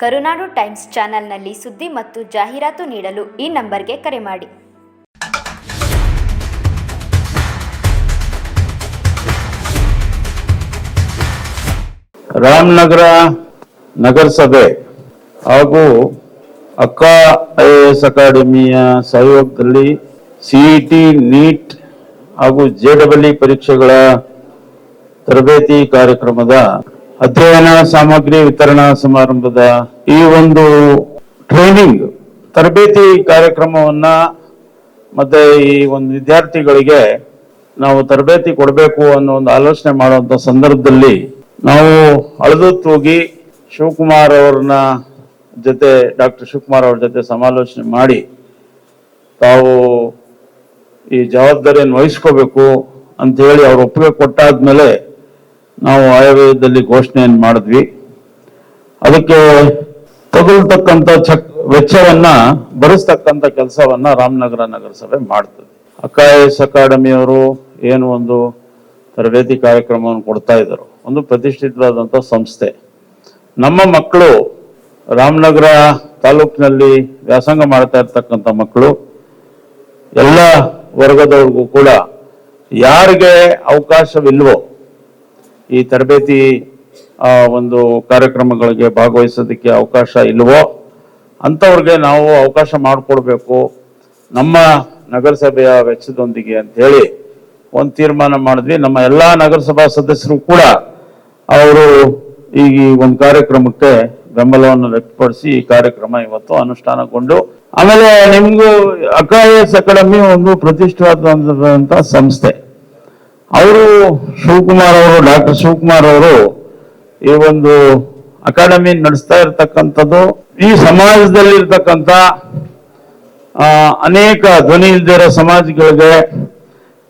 ಕರುನಾಡು times ಚಾನೆಲ್ನಲ್ಲಿ ಸುದ್ದಿ ಮತ್ತು ಜಾಹೀರಾತು ನೀಡಲು ಈ ನಂಬರ್ಗೆ ಕರೆ ಮಾಡಿ. ರಾಮನಗರ ನಗರಸಭೆ ಹಾಗೂ ಅಕ್ಕ ಐ ಎಸ್ ಅಕಾಡೆಮಿಯ ಸಹಯೋಗದಲ್ಲಿ ಸಿಇಟಿ ನೀಟ್ ಹಾಗೂ ಜೆ ಡಬಲ್ ಪರೀಕ್ಷೆಗಳ ತರಬೇತಿ ಕಾರ್ಯಕ್ರಮದ ಅಧ್ಯಯನ, ಸಾಮಗ್ರಿ ವಿತರಣಾ ಸಮಾರಂಭದ ಈ ಒಂದು ಟ್ರೈನಿಂಗ್ ತರಬೇತಿ ಕಾರ್ಯಕ್ರಮವನ್ನ ಮತ್ತೆ ಈ ಒಂದು ವಿದ್ಯಾರ್ಥಿಗಳಿಗೆ ನಾವು ತರಬೇತಿ ಕೊಡಬೇಕು ಅನ್ನೋ ಒಂದು ಆಲೋಚನೆ ಮಾಡುವಂತ ಸಂದರ್ಭದಲ್ಲಿ ನಾವು ಅಳೆದು ತೂಗಿ ಶಿವಕುಮಾರ್ ಅವ್ರನ್ನ ಜೊತೆ, ಡಾಕ್ಟರ್ ಶಿವಕುಮಾರ್ ಅವ್ರ ಜೊತೆ ಸಮಾಲೋಚನೆ ಮಾಡಿ ತಾವು ಈ ಜವಾಬ್ದಾರಿಯನ್ನು ವಹಿಸ್ಕೋಬೇಕು ಅಂತ ಹೇಳಿ ಅವ್ರು ಒಪ್ಪಿಗೆ ಕೊಟ್ಟಾದ್ಮೇಲೆ ನಾವು ಆಯವ್ಯಯದಲ್ಲಿ ಘೋಷಣೆಯನ್ನು ಮಾಡಿದ್ವಿ. ಅದಕ್ಕೆ ತಗುಲ್ತಕ್ಕಂಥ ಚಕ್ ವೆಚ್ಚವನ್ನ ಭರಿಸ್ತಕ್ಕಂಥ ಕೆಲಸವನ್ನ ರಾಮನಗರ ನಗರಸಭೆ ಮಾಡ್ತದೆ. ಅಕಾಯಸ್ ಅಕಾಡೆಮಿಯವರು ಏನು ಒಂದು ತರಬೇತಿ ಕಾರ್ಯಕ್ರಮವನ್ನು ಕೊಡ್ತಾ ಇದ್ದರು. ಒಂದು ಪ್ರತಿಷ್ಠಿತವಾದಂಥ ಸಂಸ್ಥೆ. ನಮ್ಮ ಮಕ್ಕಳು, ರಾಮನಗರ ತಾಲೂಕಿನಲ್ಲಿ ವ್ಯಾಸಂಗ ಮಾಡ್ತಾ ಇರ್ತಕ್ಕಂಥ ಮಕ್ಕಳು, ಎಲ್ಲ ವರ್ಗದವ್ರಿಗೂ ಕೂಡ ಯಾರಿಗೆ ಅವಕಾಶವಿಲ್ವೋ ಈ ತರಬೇತಿ ಒಂದು ಕಾರ್ಯಕ್ರಮಗಳಿಗೆ ಭಾಗವಹಿಸೋದಕ್ಕೆ ಅವಕಾಶ ಇಲ್ವೋ, ಅಂಥವ್ರಿಗೆ ನಾವು ಅವಕಾಶ ಮಾಡಿಕೊಡ್ಬೇಕು. ನಮ್ಮ ನಗರಸಭೆಯ ವೆಚ್ಚದೊಂದಿಗೆ ಅಂತ ಹೇಳಿ ಒಂದು ತೀರ್ಮಾನ ಮಾಡಿದ್ವಿ. ನಮ್ಮ ಎಲ್ಲ ನಗರಸಭಾ ಸದಸ್ಯರು ಕೂಡ ಅವರು ಈ ಒಂದು ಕಾರ್ಯಕ್ರಮಕ್ಕೆ ಬೆಂಬಲವನ್ನು ವ್ಯಕ್ತಪಡಿಸಿ ಈ ಕಾರ್ಯಕ್ರಮ ಇವತ್ತು ಅನುಷ್ಠಾನಗೊಂಡು, ಆಮೇಲೆ ನಿಮ್ಗೂ ಅಕಾಯಸ್ ಅಕಾಡೆಮಿ ಒಂದು ಪ್ರತಿಷ್ಠಿತವಾದಂತಹ ಸಂಸ್ಥೆ. ಅವರು ಶಿವಕುಮಾರ್ ಅವರು ಡಾಕ್ಟರ್ ಶಿವಕುಮಾರ್ ಅವರು ಈ ಒಂದು ಅಕಾಡೆಮಿ ನಡೆಸ್ತಾ ಇರ್ತಕ್ಕಂಥದ್ದು ಈ ಸಮಾಜದಲ್ಲಿ ಇರ್ತಕ್ಕಂಥ ಆ, ಅನೇಕ ಧ್ವನಿ ಇಲ್ದಿರೋ ಸಮಾಜಗಳಿಗೆ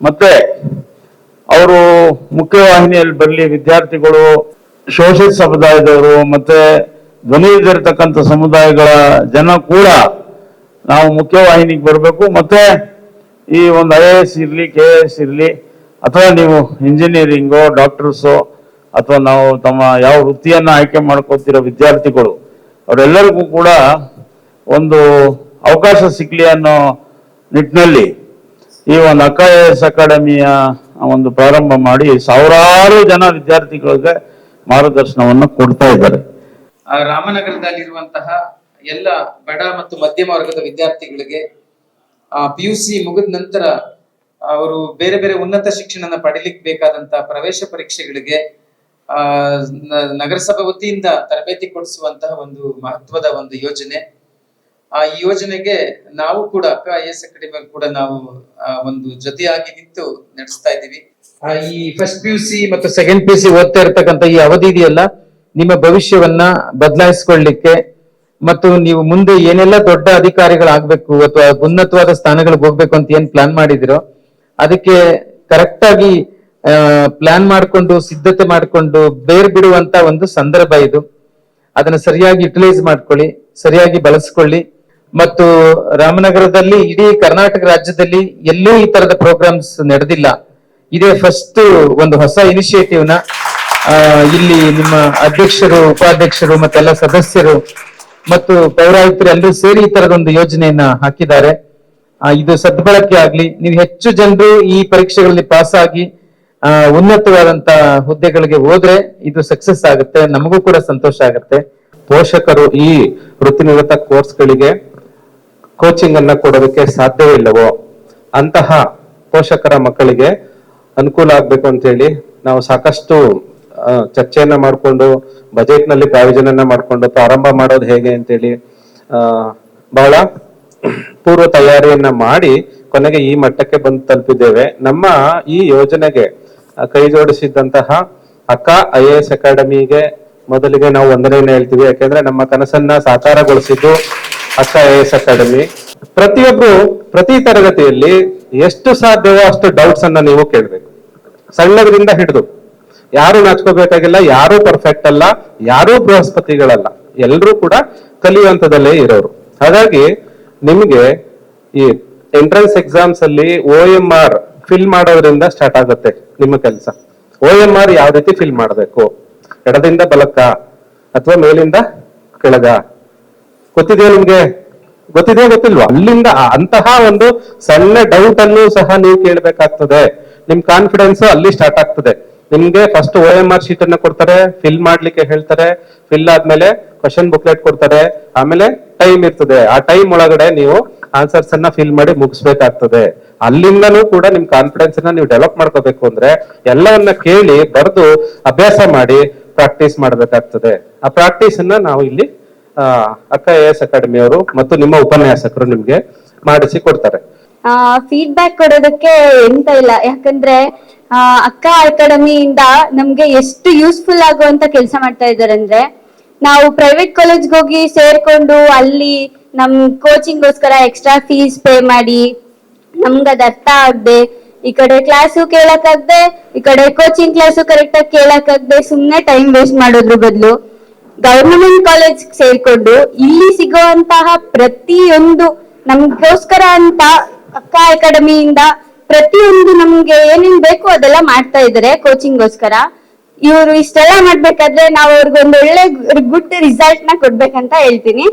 ಮತ್ತೆ ಅವರು ಮುಖ್ಯವಾಹಿನಿಯಲ್ಲಿ ಬರಲಿ ವಿದ್ಯಾರ್ಥಿಗಳು ಶೋಷಿತ ಸಮುದಾಯದವರು ಮತ್ತೆ ಧ್ವನಿ ಇಲ್ದಿರತಕ್ಕಂಥ ಸಮುದಾಯಗಳ ಜನ ಕೂಡ ನಾವು ಮುಖ್ಯವಾಹಿನಿಗೆ ಬರಬೇಕು. ಮತ್ತೆ ಈ ಒಂದು ಐ ಎ ಎಸ್ ಇರಲಿ ಕೆ ಎ ಎಸ್ ಇರಲಿ ಅಥವಾ ನೀವು ಇಂಜಿನಿಯರಿಂಗು, ಡಾಕ್ಟರ್ಸು, ಅಥವಾ ನಾವು ತಮ್ಮ ಯಾವ ವೃತ್ತಿಯನ್ನು ಆಯ್ಕೆ ಮಾಡ್ಕೋತಿರೋ ವಿದ್ಯಾರ್ಥಿಗಳು, ಅವರೆಲ್ಲರಿಗೂ ಕೂಡ ಒಂದು ಅವಕಾಶ ಸಿಗಲಿ ಅನ್ನೋ ನಿಟ್ಟಿನಲ್ಲಿ ಈ ಒಂದು ಅಕಾಯಸ್ ಅಕಾಡೆಮಿಯ ಒಂದು ಪ್ರಾರಂಭ ಮಾಡಿ ಸಾವಿರಾರು ಜನ ವಿದ್ಯಾರ್ಥಿಗಳಿಗೆ ಮಾರ್ಗದರ್ಶನವನ್ನು ಕೊಡ್ತಾ ಇದ್ದಾರೆ. ರಾಮನಗರದಲ್ಲಿರುವಂತಹ ಎಲ್ಲ ಬಡ ಮತ್ತು ಮಧ್ಯಮ ವರ್ಗದ ವಿದ್ಯಾರ್ಥಿಗಳಿಗೆ ಪಿ ಯು ಸಿ ಮುಗಿದ ನಂತರ ಅವರು ಬೇರೆ ಬೇರೆ ಉನ್ನತ ಶಿಕ್ಷಣನ ಪಡಿಲಿಕ್ಕೆ ಬೇಕಾದಂತಹ ಪ್ರವೇಶ ಪರೀಕ್ಷೆಗಳಿಗೆ, ಆ ನಗರಸಭೆ ವತಿಯಿಂದ ತರಬೇತಿ ಕೊಡಿಸುವಂತಹ ಒಂದು ಮಹತ್ವದ ಒಂದು ಯೋಜನೆ. ಆ ಯೋಜನೆಗೆ ನಾವು ಕೂಡ, ಅಕ್ಕ ಐ ಎಸ್ ಅಕಾಡೆಮಿ ಕೂಡ ನಾವು ಒಂದು ಜೊತೆಯಾಗಿ ನಿಂತು ನಡೆಸ್ತಾ ಇದ್ದೀವಿ. ಈ ಫಸ್ಟ್ ಪಿ ಯು ಸಿ ಮತ್ತು ಸೆಕೆಂಡ್ ಪಿ ಯು ಸಿ ಓದ್ತಾ ಇರ್ತಕ್ಕಂಥ ಈ ಅವಧಿ ಇದೆಯಲ್ಲ, ನಿಮ್ಮ ಭವಿಷ್ಯವನ್ನ ಬದಲಾಯಿಸಿಕೊಳ್ಳಿಕ್ಕೆ ಮತ್ತು ನೀವು ಮುಂದೆ ಏನೆಲ್ಲ ದೊಡ್ಡ ಅಧಿಕಾರಿಗಳಾಗ್ಬೇಕು ಅಥವಾ ಉನ್ನತವಾದ ಸ್ಥಾನಗಳಿಗೆ ಹೋಗ್ಬೇಕು ಅಂತ ಏನ್ ಪ್ಲಾನ್ ಮಾಡಿದಿರೋ ಅದಕ್ಕೆ ಕರೆಕ್ಟ್ ಆಗಿ ಪ್ಲಾನ್ ಮಾಡ್ಕೊಂಡು, ಸಿದ್ಧತೆ ಮಾಡ್ಕೊಂಡು ಬೇರ್ ಬಿಡುವಂತ ಒಂದು ಸಂದರ್ಭ ಇದು. ಅದನ್ನ ಸರಿಯಾಗಿ ಯುಟಿಲೈಸ್ ಮಾಡ್ಕೊಳ್ಳಿ, ಸರಿಯಾಗಿ ಬಳಸ್ಕೊಳ್ಳಿ. ಮತ್ತು ರಾಮನಗರದಲ್ಲಿ ಇಡೀ ಕರ್ನಾಟಕ ರಾಜ್ಯದಲ್ಲಿ ಎಲ್ಲೂ ಈ ತರದ ಪ್ರೋಗ್ರಾಮ್ಸ್ ನಡೆದಿಲ್ಲ. ಇದೇ ಫಸ್ಟ್ ಒಂದು ಹೊಸ ಇನಿಷಿಯೇಟಿವ್ನ ಇಲ್ಲಿ ನಿಮ್ಮ ಅಧ್ಯಕ್ಷರು, ಉಪಾಧ್ಯಕ್ಷರು ಮತ್ತೆಲ್ಲ ಸದಸ್ಯರು ಮತ್ತು ಪೌರಾಯುಕ್ತರು ಎಲ್ಲರೂ ಸೇರಿ ಈ ತರದ ಒಂದು ಯೋಜನೆಯನ್ನ ಹಾಕಿದ್ದಾರೆ. ಇದು ಸದ್ಬಳಕೆ ಆಗ್ಲಿ, ನೀವು ಹೆಚ್ಚು ಜನರು ಈ ಪರೀಕ್ಷೆಗಳಲ್ಲಿ ಪಾಸ್ ಆಗಿ ಉನ್ನತವಾದಂತ ಹುದ್ದೆಗಳಿಗೆ ಹೋದ್ರೆ ಇದು ಸಕ್ಸಸ್ ಆಗುತ್ತೆ, ನಮಗೂ ಕೂಡ ಸಂತೋಷ ಆಗುತ್ತೆ. ಪೋಷಕರು ಈ ವೃತ್ತಿನಿರತ ಕೋರ್ಸ್ಗಳಿಗೆ ಕೋಚಿಂಗ್ ಅನ್ನ ಕೊಡೋದಕ್ಕೆ ಸಾಧ್ಯವಿಲ್ಲವೋ ಅಂತಹ ಪೋಷಕರ ಮಕ್ಕಳಿಗೆ ಅನುಕೂಲ ಆಗ್ಬೇಕು ಅಂತ ಹೇಳಿ ನಾವು ಸಾಕಷ್ಟು ಚರ್ಚೆಯನ್ನ ಮಾಡಿಕೊಂಡು ಬಜೆಟ್ನಲ್ಲಿ ಪ್ರಾಯೋಜನ ಮಾಡಿಕೊಂಡು ಪ್ರಾರಂಭ ಮಾಡೋದು ಹೇಗೆ ಅಂತೇಳಿ ಬಹಳ ಪೂರ್ವ ತಯಾರಿಯನ್ನ ಮಾಡಿ ಕೊನೆಗೆ ಈ ಮಟ್ಟಕ್ಕೆ ಬಂದು ತಲುಪಿದ್ದೇವೆ. ನಮ್ಮ ಈ ಯೋಜನೆಗೆ ಕೈ ಜೋಡಿಸಿದಂತಹ ಅಕ್ಕ ಐ ಎ ಎಸ್ ಅಕಾಡೆಮಿಗೆ ಮೊದಲಿಗೆ ನಾವು ವಂದನೆಯನ್ನು ಹೇಳ್ತೀವಿ. ಯಾಕೆಂದ್ರೆ ನಮ್ಮ ಕನಸನ್ನ ಸಾಕಾರಗೊಳಿಸಿದ್ದು ಅಕ್ಕ ಐ ಎಸ್ ಅಕಾಡೆಮಿ. ಪ್ರತಿಯೊಬ್ರು ಪ್ರತಿ ತರಗತಿಯಲ್ಲಿ ಎಷ್ಟು ಸಾಧ್ಯವೋ ಅಷ್ಟು ಡೌಟ್ಸ್ ಅನ್ನ ನೀವು ಕೇಳಬೇಕು. ಸಣ್ಣದ್ರಿಂದ ಹಿಡಿದು ಯಾರು ನಾಚ್ಕೋಬೇಕಾಗಿಲ್ಲ, ಯಾರು ಪರ್ಫೆಕ್ಟ್ ಅಲ್ಲ, ಯಾರು ಬೃಹಸ್ಪತಿಗಳಲ್ಲ ಎಲ್ಲರೂ ಕೂಡ ಕಲಿಯುವಂತದಲ್ಲೇ ಇರೋರು. ಹಾಗಾಗಿ ನಿಮ್ಗೆ ಈ ಎಂಟ್ರೆನ್ಸ್ ಎಕ್ಸಾಮ್ಸ್ ಅಲ್ಲಿ ಓ ಎಂ ಆರ್ ಫಿಲ್ ಮಾಡೋದ್ರಿಂದ ಸ್ಟಾರ್ಟ್ ಆಗುತ್ತೆ ನಿಮ್ಮ ಕೆಲಸ. ಓ ಎಂ ಆರ್ ಯಾವ ರೀತಿ ಫಿಲ್ ಮಾಡಬೇಕು? ಎಡದಿಂದ ಬಲಕ್ಕ ಅಥವಾ ಮೇಲಿಂದ ಕೆಳಗ? ಗೊತ್ತಿದೆಯಾ ನಿಮ್ಗೆ? ಗೊತ್ತಿದೆಯಾ ಗೊತ್ತಿಲ್ವಾ? ಅಲ್ಲಿಂದ ಅಂತಹ ಒಂದು ಸಣ್ಣ ಡೌಟ್ ಅನ್ನು ಸಹ ನೀವು ಕೇಳಬೇಕಾಗ್ತದೆ. ನಿಮ್ ಕಾನ್ಫಿಡೆನ್ಸ್ ಅಲ್ಲಿ ಸ್ಟಾರ್ಟ್ ಆಗ್ತದೆ. ನಿಮ್ಗೆ first O M R sheet ಅನ್ನ ಕೊಡ್ತಾರೆ ಫಿಲ್ ಮಾಡ್ಲಿಕ್ಕೆ ಹೇಳ್ತಾರೆ ಫಿಲ್ ಆದ್ಮೇಲೆ ಕ್ವಶನ್ ಬುಕ್ಲೆಟ್ ಕೊಡ್ತಾರೆ, ಆಮೇಲೆ ಟೈಮ್ ಇರ್ತದೆ. ಆ ಟೈಮ್ ಒಳಗಡೆ ನೀವು ಆನ್ಸರ್ಸ್ ಅನ್ನ ಫಿಲ್ ಮಾಡಿ ಮುಗಿಸ್ಬೇಕಾಗ್ತದೆ. ಅಲ್ಲಿಂದನೂ ಕೂಡ ನಿಮ್ ಕಾನ್ಫಿಡೆನ್ಸ್ ಅನ್ನ ನೀವು ಡೆವಲಪ್ ಮಾಡ್ಕೋಬೇಕು ಅಂದ್ರೆ ಎಲ್ಲವನ್ನ ಕೇಳಿ ಬರೆದು ಅಭ್ಯಾಸ ಮಾಡಿ ಪ್ರಾಕ್ಟೀಸ್ ಮಾಡ್ಬೇಕಾಗ್ತದೆ. ಆ ಪ್ರಾಕ್ಟೀಸ್ ಅನ್ನ ನಾವು ಇಲ್ಲಿ ಅಕ್ಕ ಎ ಎಸ್ ಅಕಾಡೆಮಿ ಅವರು ಮತ್ತು ನಿಮ್ಮ ಉಪನ್ಯಾಸಕರು ನಿಮ್ಗೆ ಮಾಡಿಸಿ ಕೊಡ್ತಾರೆ. ಫೀಡ್ಬ್ಯಾಕ್ ಕೊಡೋದಕ್ಕೆ ಎಂತ ಇಲ್ಲ. ಯಾಕಂದ್ರೆ ಅಕ್ಕ ಅಕಾಡೆಮಿಯಿಂದ ನಮ್ಗೆ ಎಷ್ಟು ಯೂಸ್ಫುಲ್ ಆಗುವಂತ ಕೆಲಸ ಮಾಡ್ತಾ ಇದ್ದಾರೆ ಅಂದ್ರೆ ನಾವು ಪ್ರೈವೇಟ್ ಕಾಲೇಜ್ಗೆ ಹೋಗಿ ಸೇರ್ಕೊಂಡು ಅಲ್ಲಿ ನಮ್ ಕೋಚಿಂಗ್ಗೋಸ್ಕರ ಎಕ್ಸ್ಟ್ರಾ ಫೀಸ್ ಪೇ ಮಾಡಿ, ನಮ್ಗೆ ಅದ್ ಅರ್ಥ ಆಗದೆ, ಈ ಕಡೆ ಕ್ಲಾಸು ಕೇಳಕ್ಕಾಗ್ದೆ ಈ ಕಡೆ ಕೋಚಿಂಗ್ ಕ್ಲಾಸು ಕರೆಕ್ಟ್ ಆಗಿ ಕೇಳಕ್ಕಾಗ್ದೆ ಸುಮ್ನೆ ಟೈಮ್ ವೇಸ್ಟ್ ಮಾಡೋದ್ರ ಬದಲು ಗವರ್ಮೆಂಟ್ ಕಾಲೇಜ್ ಸೇರ್ಕೊಂಡು ಇಲ್ಲಿ ಸಿಗುವಂತಹ ಪ್ರತಿಯೊಂದು ನಮ್ಗೋಸ್ಕರ ಅಂತ ಅಕ್ಕ ಅಕಾಡೆಮಿಯಿಂದ ಪ್ರತಿಯೊಂದು ನಮ್ಗೆ ಏನೇನ್ ಬೇಕು ಅದೆಲ್ಲ ಮಾಡ್ತಾ ಇದ್ದಾರೆ ಕೋಚಿಂಗ್ಗೋಸ್ಕರ ಇವರು ಇಷ್ಟೆಲ್ಲ ಮಾಡ್ಬೇಕಾದ್ರೆ ನಾವು ಅವ್ರಿಗೊಂದು ಒಳ್ಳೆ ಗುಡ್ ರಿಸಲ್ಟ್ನ ಕೊಡ್ಬೇಕಂತ ಹೇಳ್ತೀನಿ.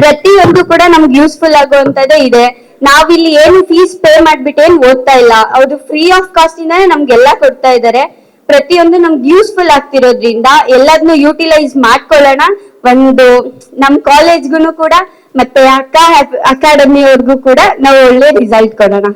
ಪ್ರತಿಯೊಂದು ಕೂಡ ನಮ್ಗೆ ಯೂಸ್ಫುಲ್ ಆಗುವಂತದೇ ಇದೆ. ನಾವಿಲ್ಲಿ ಏನು ಫೀಸ್ ಪೇ ಮಾಡ್ಬಿಟ್ಟು ಏನ್ ಓದ್ತಾ ಇಲ್ಲ. ಅವ್ರು ಫ್ರೀ ಆಫ್ ಕಾಸ್ಟ್ ಇಂದಾನೆ ನಮ್ಗೆಲ್ಲ ಕೊಡ್ತಾ ಇದ್ದಾರೆ ಪ್ರತಿಯೊಂದು ನಮ್ಗೆ ಯೂಸ್ಫುಲ್ ಆಗ್ತಿರೋದ್ರಿಂದ ಎಲ್ಲದನ್ನು ಯೂಟಿಲೈಸ್ ಮಾಡ್ಕೊಳ್ಳೋಣ. ಒಂದು ನಮ್ ಕಾಲೇಜ್ಗೂ ಕೂಡ ಮತ್ತೆ ಅಕ್ಕ ಅಕಾಡೆಮಿ ಅವ್ರಿಗೂ ಕೂಡ ನಾವು ಒಳ್ಳೆ ರಿಸಲ್ಟ್ ಕೊಡೋಣ.